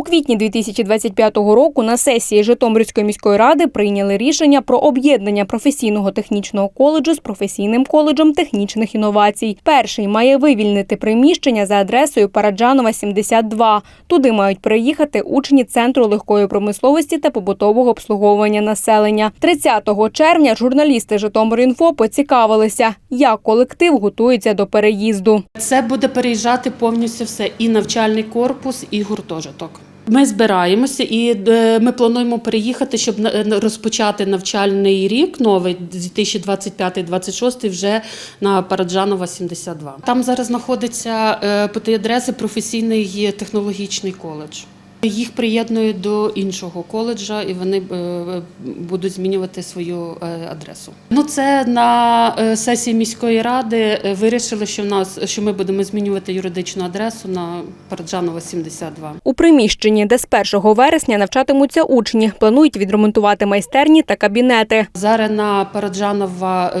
У квітні 2025 року на сесії Житомирської міської ради прийняли рішення про об'єднання професійного технічного коледжу з професійним коледжем технічних інновацій. Перший має вивільнити приміщення за адресою Параджанова, 72. Туди мають приїхати учні центру легкої промисловості та побутового обслуговування населення. 30 червня журналісти Житомир.Інфо поцікавилися, як колектив готується до переїзду. Це буде переїжджати повністю все і навчальний корпус, і гуртожиток. Ми збираємося і е, ми плануємо переїхати, щоб розпочати навчальний рік новий 2025-2026 вже на Параджанова 72. Там зараз знаходиться е, по тій адресі професійний технологічний коледж. Їх приєднують до іншого коледжа, і вони е, будуть змінювати свою е, адресу. Ну це на е, сесії міської ради вирішили, що в нас що ми будемо змінювати юридичну адресу на Параджанова 72. У приміщенні, де з 1 вересня навчатимуться учні, планують відремонтувати майстерні та кабінети. Зараз на Параджанова,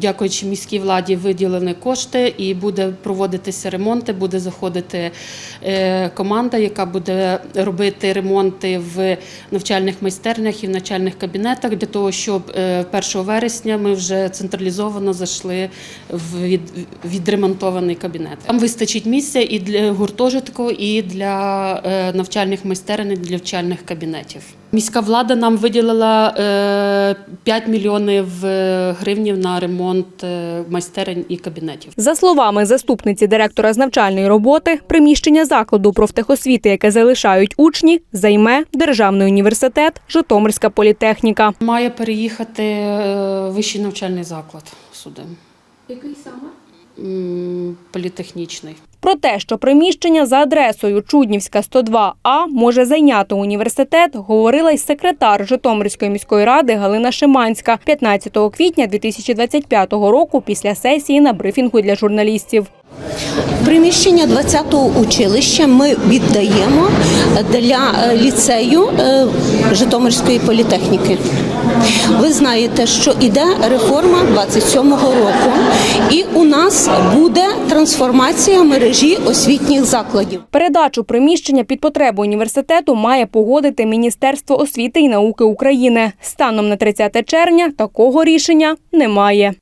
дякуючи міській владі, виділені кошти і буде проводитися ремонти. Буде заходити команда, яка буде робити ремонти в навчальних майстернях і в навчальних кабінетах для того, щоб е, 1 вересня ми вже централізовано зайшли в від, відремонтований кабінет. Там вистачить місця і для гуртожитку, і для е, навчальних майстерень, і для навчальних кабінетів. Міська влада нам виділила е, 5 мільйонів е, гривнів на ремонт е, майстерень і кабінетів. За словами заступниці директора з навчальної роботи, приміщення закладу профтехосвіти, яке залишають учні, займе Державний університет Житомирська політехніка. Має переїхати е, вищий навчальний заклад сюди. Який саме? Політехнічний. Про те, що приміщення за адресою Чуднівська 102А може зайняти університет, говорила й секретар Житомирської міської ради Галина Шиманська 15 квітня 2025 року після сесії на брифінгу для журналістів. Приміщення 20-го училища ми віддаємо для е, ліцею е, Житомирської політехніки. Ви знаєте, що іде реформа 27-го року, і у нас буде трансформація мережі освітніх закладів. Передачу приміщення під потребу університету має погодити Міністерство освіти і науки України. Станом на 30 червня такого рішення немає.